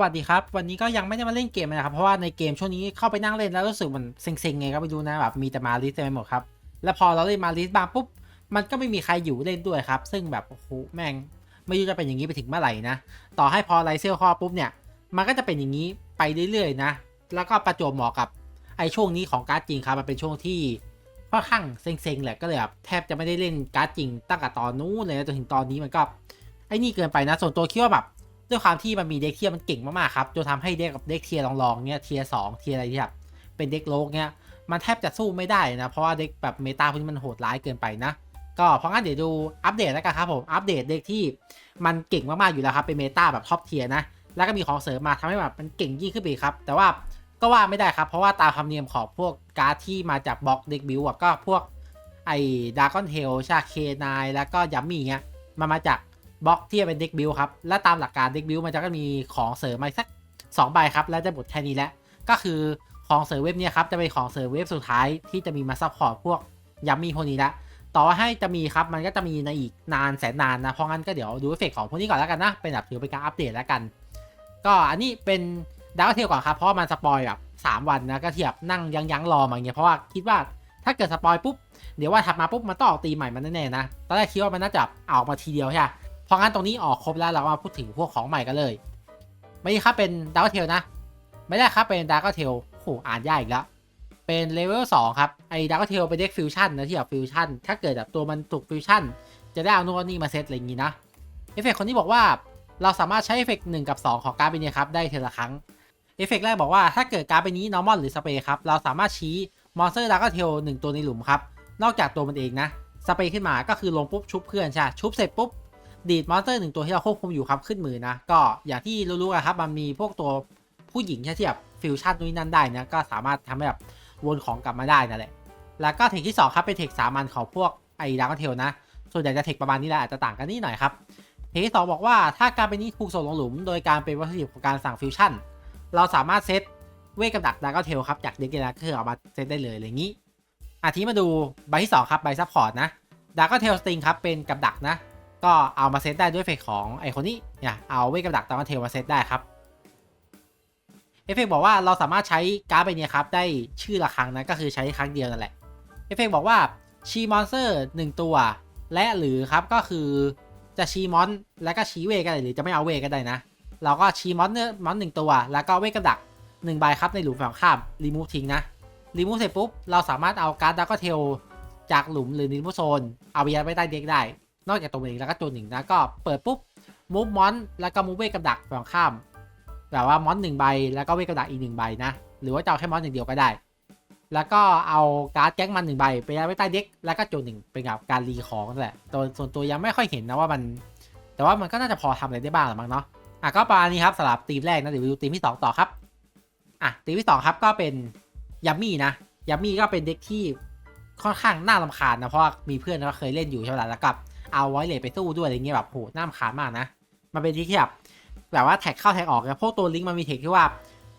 วัสดีครับ วันนี้ก็ยังไม่ได้มาเล่นเกมนะครับ เพราะว่าในเกมช่วงนี้เข้าไปนั่งเล่นแล้วรู้สึกมันเซ็งๆไงก็ไปดูนะแบบมีแต่มาลิสเต็มไปหมดครับ แล้วพอเราเล่นมาลิสบางปุ๊บ มันก็ไม่มีใครอยู่เล่นด้วยครับ ซึ่งแบบโอ้โหแม่งไม่รู้จะเป็นอย่างนี้ไปถึงเมื่อไหร่นะ ต่อให้พอไลเซลคอปุ๊บเนี่ย มันก็จะเป็นอย่างนี้ไปเรื่อยๆนะ แล้วก็ประจวบเหมาะกับไอ้ช่วงนี้ของการ์ดจริงครับ มันเป็นช่วงที่ค่อนข้างเซ็งๆแหละก็เลยแบบแทบจะไม่ได้เล่นการ์ดจริงตั้งแต่ตอนนู้นเลยจนถึงตอนนี้มันก็ไอ้นี่เกินไปนะ ส่วนตัวคิดว่าแบบ ด้วยความที่มันมีเด็กเทียร์มันเก่งมากๆครับจนทำให้เด็กกับเด็กเทียร์ลองๆเนี่ยเทียร์สองเทียร์อะไรที่แบบเป็นเด็กโลกเนี่ยมันแทบจะสู้ไม่ได้นะเพราะว่าเด็กแบบเมตาพวกนี้มันโหดร้ายเกินไปนะ ก็เพราะงั้นเดี๋ยวดูอัปเดตแล้วกันครับผมอัปเดตเด็กที่มันเก่งมากๆอยู่แล้วครับเป็นเมตาแบบท็อปเทียร์นะแล้วก็มีของเสริมมาทำให้แบบมันเก่งยิ่งขึ้นไปครับ แต่ว่าก็ว่าไม่ได้ครับ เพราะว่าตามธรรมเนียมของพวกการ์ดที่มาจากบล็อกเด็กบิวอะก็พวกไอ้ดากอนเทลชาเคนายแล้วก็ยัมมี่เงี้ยมันมาจาก บล็อกที่จะเป็นเด็กบิลครับ และตามหลักการเด็กบิลมันจะก็มีของเสริมมาสัก2ใบครับ แล้วจะหมดแค่นี้แหละก็คือของเสริมเว็บเนี่ยครับจะเป็นของเสริมเว็บสุดท้ายที่จะมีมาซัพพอร์ตพวกยัมมี่พวกนี้ละต่อให้จะมีครับมันก็จะมีในอีกนานแสนนานนะ เพราะงั้นก็เดี๋ยวดูเอฟเฟกของพวกนี้ก่อนแล้วกันนะ เป็นแบบถือเป็นการอัปเดตแล้วกัน ก็อันนี้เป็นดาวเทลก่อนครับ เพราะมันสปอยแบบ3 วันนะก็เทียบนั่งยั้งยั้งรอมาอย่างเงี้ยเพราะว่าคิดว่าถ้าเกิดสปอยปุ๊บเดี๋ยวว่าถัดมาปุ๊บมันต้องออกตีใหม่มันแน่ๆนะตอนแรกคิดว่ามันน่าจะออกมาทีเดียวใช่ไหม พราะงั้นตรงนี้ออกครบแล้วเรามาพูดถึงพวกของใหม่กันเลยไม่ใช่ครับเป็นดาร์กเทลนะ ไม่ได้ครับเป็นดาร์กเทลโหอ่านยากอีกแล้วเป็นเลเวล2ครับไอ้ดาร์กเทลเป็นเด็กฟิวชั่นนะที่แบบฟิวชั่นถ้าเกิดแบบตัวมันถูกฟิวชั่นจะได้เอาโน่นนี่มาเซตอะไรอย่างงี้นะเอฟเฟกคนนี้บอกว่าเราสามารถใช้เอฟเฟกหนึ่งกับ2 ของการ์ดใบนี้ครับได้เทละครั้งเอฟเฟกแรกบอกว่าถ้าเกิดการ์ดใบนี้ normal หรือสเปรย์ครับเราสามารถชี้มอนสเตอร์ดาร์กเทลหนึ่งตัวในหลุมครับนอกจากตัวมันเองนะสเปรย์ขึ้นมาก็คือลงปุ๊บชุบเพื่อนใช่ชุบเสร็จปุ๊บ ดีดมอนสเตอร์หนึ่งตัวที่เราควบคุมอยู่ครับขึ้นมือนะ ก็อย่างที่รู้ๆกันครับมันมีพวกตัวผู้หญิงแค่ที่แบบฟิวชั่นนู่นนั่นได้นะก็สามารถทำให้แบบวนของกลับมาได้นั่นแหละ แล้วก็เทคที่ 2 ครับเป็นเทคสามัญของพวกไอ้ดาร์กเทลนะ ส่วนใหญ่จะเทคประมาณนี้แหละอาจจะต่างกันนิดหน่อยครับ เทคที่2บอกว่าถ้าการเป็นนี้ถูกส่งลงหลุม โดยการเป็นวัตถุดิบของการสั่งฟิวชั่น เราสามารถเซตเวทกับดักดาร์กเทลครับจากเด็กเกนะคือเอามาเซตได้เลยอะไรอย่างนี้อาทีมาดูใบที่2ครับใบซัพพอร์ตนะดาร์กเทลสติงครับเป็นกับดักนะ ก็เอามาเซตได้ด้วยเฟกของไอคนนี้เนี่ยเอาเวทกับดักตามมาเทลมาเซตได้ครับเอฟเฟกบอกว่าเราสามารถใช้การ์ดใบนี้ครับได้ชื่อละครั้งนะก็คือใช้ครั้งเดียวนั่นแหละเอฟเฟกบอกว่าชีมอนสเตอร์หนึ่งตัว และหรือครับก็คือจะชีมอนแล้วก็ชีเวก็ได้หรือจะไม่เอาเวก็ได้นะ เราก็ชีมอนเนอร์มอนหนึ่งตัว แล้วก็เวกับดักหนึ่งใบครับในหลุมฝั่งข้ามรีมูฟทิ้งนะรีมูฟเสร็จปุ๊บเราสามารถเอาการ์ดดักก็เทลจากหลุมหรือรีมูโซนเอาไปยัดไว้ใต้เด็กได้ นอกจากตัวเองแล้วก็ตัวหนึ่งนะก็เปิดปุ๊บมูฟมอนแล้วก็มูฟเวกับดักฝั่งข้ามแบบว่ามอนหนึ่งใบแล้วก็เวกับดักอีกหนึ่งใบนะ หรือว่าจะเอาแค่มอนหนึ่งเดียวก็ได้ แล้วก็เอาการ์ดแก๊งมันหนึ่งใบไปยัดไว้ใต้เด็กแล้วก็ตัวหนึ่งเป็นกับการรีของนั่นแหละตัวส่วนตัวยังไม่ค่อยเห็นนะว่ามัน แต่ว่ามันก็น่าจะพอทำอะไรได้บ้างหรือมั้งเนาะอะก็ประมาณนี้ครับสำหรับทีมแรกนะเดี๋ยวไปดูทีมที่สองต่อครับอะทีมที่สองครับก็เป็นยัมมี่นะยัมมี่ก็เป็นเด็กที่ค่อนข้างน่ารำคาญนะเพราะมีเพื่อนก็เคยเล่นอยู่ใช่ไหมล่ะแล้วก็ เอาไว้เลยไปสู้ด้วยอะไรเงี้ยแบบโหน้ามขาดมากนะ มันเป็นที่ที่แบบแบบว่าแท็กเข้าแท็กออกนะพวกตัวลิงก์มันมีเทคที่ว่า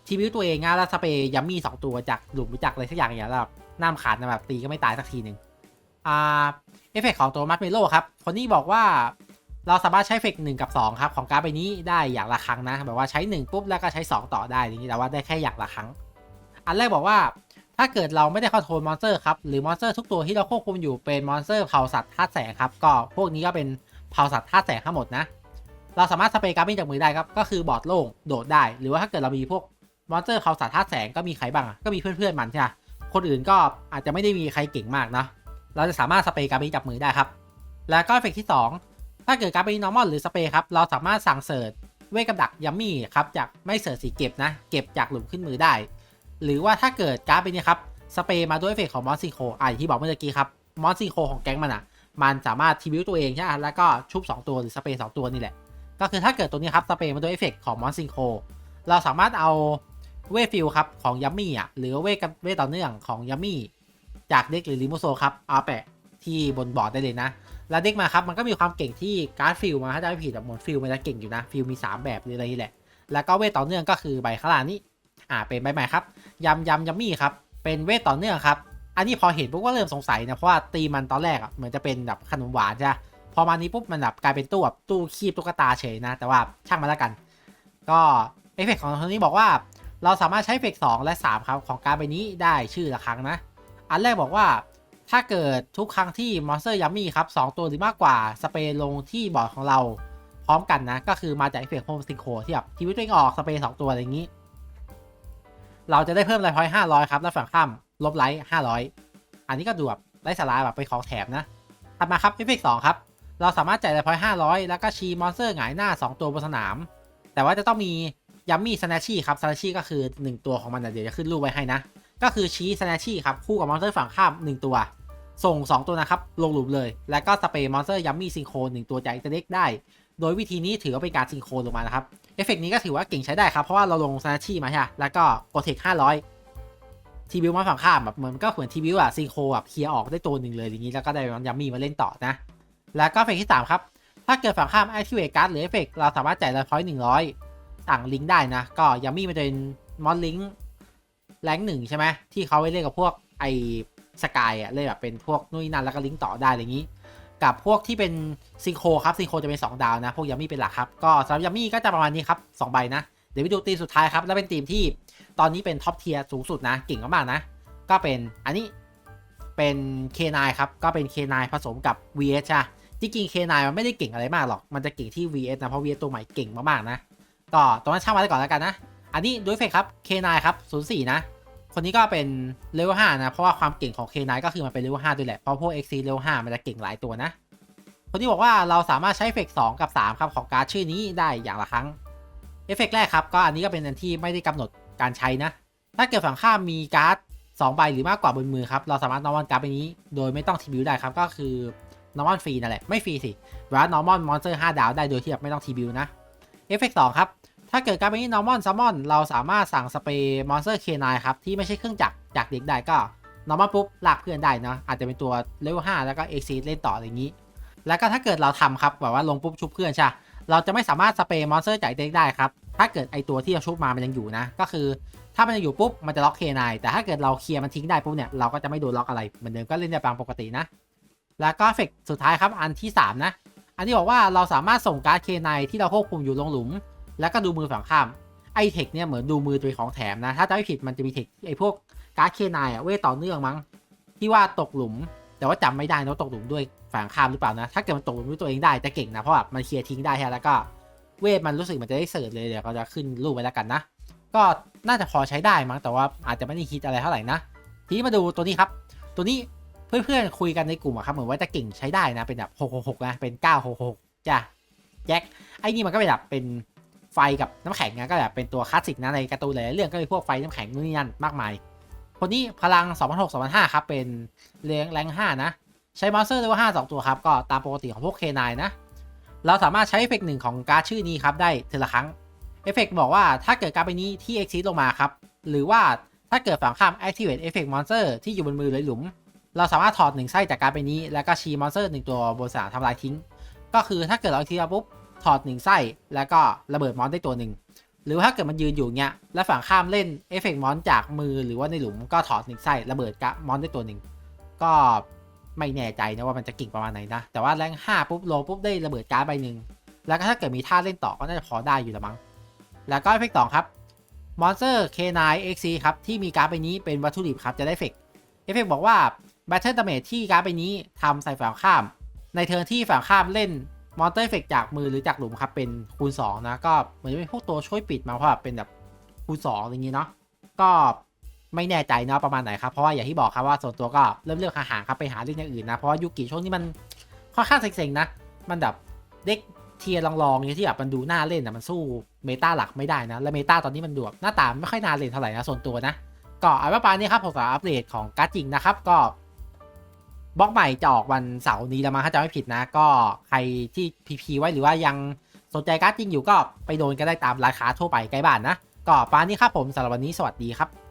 ทีวิวตัวเองนะแล้วสเปย์ยัมมี่สองตัวจากหลุมจากอะไรสักอย่างเงี้ยแล้วแบบน้ามขานะแบบตีก็ไม่ตายสักทีหนึ่งอ่าเอฟเฟกของตัวมัดเมโลครับคนนี้บอกว่าเราสามารถใช้เอฟเฟกหนึ่งกับสองครับ ของการ์ดใบนี้ได้อย่างละครั้งนะ แบบว่าใช้หนึ่งปุ๊บแล้วก็ใช้สองต่อได้อย่างนี้แต่ว่าได้แค่อย่างละครั้ง อันแรกบอกว่า ถ้าเกิดเราไม่ได้คอนโทรลมอนสเตอร์ครับ หรือมอนสเตอร์ทุกตัวที่เราควบคุมอยู่เป็นมอนสเตอร์เผ่าสัตว์ธาตุแสงครับ ก็พวกนี้ก็เป็นเผ่าสัตว์ธาตุแสงทั้งหมดนะ เราสามารถสเปรย์การ์ดจากมือได้ครับ ก็คือบอดโล่งโดดได้ หรือว่าถ้าเกิดเรามีพวกมอนสเตอร์เผ่าสัตว์ธาตุแสงก็มีใครบ้าง ก็มีเพื่อนๆมันใช่ไหมคนอื่นก็อาจจะไม่ได้มีใครเก่งมากนะ เราจะสามารถสเปรย์การ์ดจากมือได้ครับ แล้วก็เอฟเฟกที่ 2 ถ้าเกิดการ์ดเป็น normal หรือสเปรย์ครับ เราสามารถสั่งเสิร์ชเวทกับดักยัมมี่ครับจากไม่เสิร์ชสีเก็บนะ เก็บจากหลุมขึ้นมือได้ หรือว่าถ้าเกิดการ์ดเป็นนี้ครับสเปรย์มาด้วยเอฟเฟกของมอนซิโคอะอที่บอกเมื่อกี้ครับมอนซิโคของแก๊งมันอะมันสามารถทีวิวตัวเองใช่ไหมแล้วก็ชุบ 2 ตัวหรือสเปรย์2ตัวนี่แหละ ก็คือถ้าเกิดตัวนี้ครับสเปรย์มาด้วยเอฟเฟกของมอนซิโคเราสามารถเอาเวฟิลครับของยัมมี่อะหรือเวกับเวต่อเนื่องของยัมมี่จากเด็กหรือลิโมโซครับเอาแปะที่บนบอร์ดได้เลยนะ แล้วเด็กมาครับมันก็มีความเก่งที่การ์ดฟิลมาถ้าจะไม่ผิดแบบหมดฟิลมันจะเก่งอยู่นะฟิลมี 3 แบบหรืออะไรนี่แหละ แล้วก็เวต่อเนื่องก็คือใบข้างล่างนี้อ่าเป็นใบใหม่ครับ ยำยำยัมมี่ครับ เป็นเวทต่อเนื่องครับ อันนี้พอเห็นปุ๊บก็เริ่มสงสัยนะ เพราะว่าตีมันตอนแรกอะเหมือนจะเป็นแบบขนมหวานใช่ไหมพอมานี้ปุ๊บมันแบบกลายเป็นตู้แบบตู้คีบตุ๊กตาเฉยนะ แต่ว่าช่างมันแล้วกัน ก็เอฟเฟกของตัวนี้บอกว่า เราสามารถใช้เอฟเฟก2และ 3 ครับของการดใบนี้ได้ชื่อละครั้งนะ อันแรกบอกว่าถ้าเกิดทุกครั้งที่มอนสเตอร์ยัมมี่ครับสองตัวหรือมากกว่าสเปรย์ลงที่บอร์ดของเราพร้อมกันนะ ก็คือมาจากเอฟเฟกโฮมซิงโคที่แบบทีวิตตัวเองออกสเปรย์สองตัวอะไรอย่างนี้ เราจะได้เพิ่มไลฟ์พอยต์ห้าร้อยครับ แล้วฝั่งข้ามลบไลท์ห้าร้อยอันนี้ก็ดูแบบไลท์สลายแบบไปของแถมนะถัดมาครับเอฟเฟกสองครับ เราสามารถจ่ายไลฟ์พอยต์ห้าร้อยแล้วก็ชีมอนสเตอร์หงายหน้า 2 ตัวบนสนาม แต่ว่าจะต้องมียัมมี่สแนชชี่ครับสแนชชี่ก็คือ 1 ตัวของมันเดี๋ยวจะขึ้นรูปไว้ให้นะ ก็คือชี้สแนชชี่ครับคู่กับมอนสเตอร์ฝั่งข้าม 1 ตัว ส่ง 2 ตัวนะครับ ลงหลุมเลย แล้วก็สเปรย์มอนสเตอร์ยัมมี่ซิงโครน1ตัวจากอินเตอร์เน็กได้ โดยวิธีนี้ถือว่าเป็นการซิงโครนลงมานะครับ เอฟเฟกนี้ก็ถือว่าเก่งใช้ได้ครับ เพราะว่าเราลงสแนชชี่มาใช่ไหมแล้วก็โกเทค500 ทีบิวมาฝั่งข้ามแบบเหมือนก็เหมือนทีบิวอะซิงโครแบบเคลียร์ออกได้ตัวหนึ่งเลยอย่างนี้แล้วก็ได้ยัมมี่มาเล่นต่อนะ แล้วก็เอฟเฟกที่3ครับ ถ้าเกิดฝั่งข้าม activate card หรือเอฟเฟกเราสามารถจ่ายไลฟ์พอยต์หนึ่งร้อยสั่งลิงก์ได้นะ ก็ยัมมี่มันจะเป็นมอนลิงก์แรงหนึ่งใช่ไหมที่เขาไว้เล่นกับพวกไอ สกายอะเล่นแบบเป็นพวกนู่นนั่นแล้วก็ลิงก์ต่อได้อะไรอย่างนี้ กับพวกที่เป็นซิงโครครับซิงโครจะเป็น2ดาวนะ พวกยัมมี่เป็นหลักครับ ก็สำหรับยัมมี่ก็จะประมาณนี้ครับ2ใบนะเดี๋ยวไปดูทีมสุดท้ายครับ แล้วเป็นทีมที่ตอนนี้เป็นท็อปเทียร์สูงสุดนะเก่งมากๆนะ ก็เป็นอันนี้เป็น K9 ครับ ก็เป็น K9 ผสมกับ VS ใช่ปะจริงๆ K9 มันไม่ได้เก่งอะไรมากหรอก มันจะเก่งที่ VS นะเพราะ VS ตัวใหม่เก่งมากๆนะก็ตรงนั้นช่างมาได้ก่อนแล้วกันนะ อันนี้ด้วยเฟกครับ K9 ครับ04นะ คนนี้ก็เป็นเลเวล5นะ เพราะว่าความเก่งของ K9 ก็คือมันเป็นเลเวล5ด้วยแหละ เพราะพวก XC เลเวล5มันจะเก่งหลายตัวนะ คนที่บอกว่าเราสามารถใช้เอฟเฟก2กับ3ครับของการ์ดชื่อนี้ได้อย่างละครั้ง เอฟเฟกแรกครับก็อันนี้ก็เป็นอันที่ไม่ได้กำหนดการใช้นะ ถ้าเกิดฝั่งข้ามมีการ์ด2ใบหรือมากกว่าบนมือครับ เราสามารถนอร์มอนการ์ดใบนี้ โดยไม่ต้องทีบิวได้ครับ ก็คือนอร์มอนฟรีนั่นแหละ ไม่ฟรีสิรือว่านอร์มอนมอนสเตอร์5ดาวได้โดยที่แบบไม่ต้องทีบิวนะ เอฟเฟกสองครับ ถ้าเกิดการเป็นนอร์มอนซัมมอนเราสามารถสั่งสเปรย์มอนสเตอร์เคนายครับ ที่ไม่ใช่เครื่องจักรจากเด็กได้ก็นอร์มอนปุ๊บลากเพื่อนได้นะอาจจะเป็นตัวเลเวล5แล้วก็เอ็กซีเล่นต่ออะไรอย่างนี้ แล้วก็ถ้าเกิดเราทำครับแบบว่าลงปุ๊บชุบเพื่อนใช่เราจะไม่สามารถสเปรย์มอนสเตอร์จากเด็กได้ครับถ้าเกิดไอตัวที่เราชุบมามันยังอยู่นะ ก็คือถ้ามันยังอยู่ปุ๊บมันจะล็อกเคนายแต่ถ้าเกิดเราเคลียร์มันทิ้งได้ปุ๊บเนี่ยเราก็จะไม่โดนล็อกอะไรเหมือนเดิมก็เล่นได้ตามปกตินะ แล้วก็เฟกสุดท้ายครับอันที่ 3 นะ อันที่บอกว่าเราสามารถส่งการ์ดเคนายที่เราควบคุมอยู่ลงหลุม แล้วก็ดูมือฝั่งข้ามไอเทคเนี่ยเหมือนดูมือตัวของแถมนะ ถ้าจำไม่ผิดมันจะมีเทคไอพวกการ์ดเคนายอะเวทต่อเนื่องมั้ง ที่ว่าตกหลุม แต่ว่าจำไม่ได้นะตกหลุมด้วยฝั่งข้ามหรือเปล่านะ ถ้าเกิดมันตกหลุมด้วยตัวเองได้จะเก่งนะ เพราะแบบมันเคลียร์ทิ้งได้แล้วก็เวทมันรู้สึกมันจะได้เสิร์ชเลยเดี๋ยวเราจะขึ้นรูปไว้แล้วกันนะ ก็น่าจะพอใช้ได้มั้งแต่ว่าอาจจะไม่ได้คิดอะไรเท่าไหร่นะทีนี้มาดูตัวนี้ครับ ตัวนี้เพื่อนๆคุยกันในกลุ่มอะครับเหมือนว่าจะเก่งใช้ได้นะเป็นแบบ666นะเป็น966จ้ะแจ็คไอ้นี่มันก็เป็นแบบเป็น ฟกับน้ำแข็งนะก็แบบเป็นตัวคลาสสิกนะในการ์ตูนหลายเรื่องก็มีพวกไฟน้ำแข็งนู่นนี่นั่นมากมาย คนนี้พลัง 2006 2005ครับเป็นแรงแรง5นะ ใช้มอนสเตอร์เลเวล5 2 ตัวครับ ก็ตามปกติของพวก K9 นายนะ เราสามารถใช้เอฟเฟกต์หนึ่งของการ์ดชื่อนี้ครับได้ทีละครั้งเอฟเฟกต์บอกว่าถ้าเกิดการ์ดใบนี้ที่ exit ลงมาครับหรือว่าถ้าเกิดฝั่งข้าม activate effect monster ที่อยู่บนมือหรือหลุม เราสามารถถอดหนึ่งไส้จากการ์ดใบนี้ แล้วก็ชีมอนสเตอร์หนึ่งตัวบนสนามทำลายทิ้ง ก็คือถ้าเกิดเราทีละปุ๊บ ถอดหนึ่งไส้แล้วก็ระเบิดมอนได้ตัวหนึ่งหรือว่าถ้าเกิดมันยืนอยู่เงี้ยแล้วฝั่งข้ามเล่นเอฟเฟกต์มอนจากมือหรือว่าในหลุมก็ถอดหนึ่งไส้ระเบิดกะมอนได้ตัวหนึ่งก็ไม่แน่ใจนะว่ามันจะเก่งประมาณไหนนะ แต่ว่าแรง5ปุ๊บโลปุ๊บได้ระเบิดการ์ดใบหนึ่งแล้วก็ถ้าเกิดมีท่าเล่นต่อก็น่าจะพอได้อยู่ละมั้งแล้วก็เอฟเฟกต์ต่อครับมอนสเตอร์ K9 XC ครับที่มีการ์ดใบนี้เป็นวัตถุดิบครับจะได้เอฟเฟกต์เอฟเฟกต์บอกว่า Battle Damage ที่การ์ดใบนี้ทำใส่ฝั่งข้าม ในเทิร์นที่ฝั่งข้ามเล่น มอนเตอร์เอฟเฟกจากมือหรือจากหลุมครับเป็นคูณ 2 นะ ก็เหมือนเป็นพวกตัวช่วยปิดมาเพราะแบบเป็นแบบคูณ 2 อย่างนี้เนาะก็ไม่แน่ใจเนาะประมาณไหนครับ เพราะว่าอย่างที่บอกครับว่าส่วนตัวก็เริ่มเลือกหางครับไปหาเล่นอย่างอื่นนะ เพราะว่ายูกิช่วงนี้มันค่อนข้างเซ็งๆนะ มันแบบเด็กเทียร์ลองๆอย่างที่แบบมันดูน่าเล่นนะมันสู้เมตาหลักไม่ได้นะ และเมตาตอนนี้มันดูแบบหน้าตาไม่ค่อยน่าเล่นเท่าไหร่นะส่วนตัวนะก็เอาไว้ประมาณนี้ครับผมสำหรับอัปเดตของการ์ดจริงนะครับก็ บล็อกใหม่จะออกวันเสาร์นี้แล้วมั้งถ้าจำไม่ผิดนะ ก็ใครที่พีพีไว้หรือว่ายังสนใจการ์ดจริงอยู่ก็ไปโดนก็ได้ตามราคาทั่วไปใกล้บ้านนะ ก็ประมาณนี้ครับผมสำหรับวันนี้สวัสดีครับ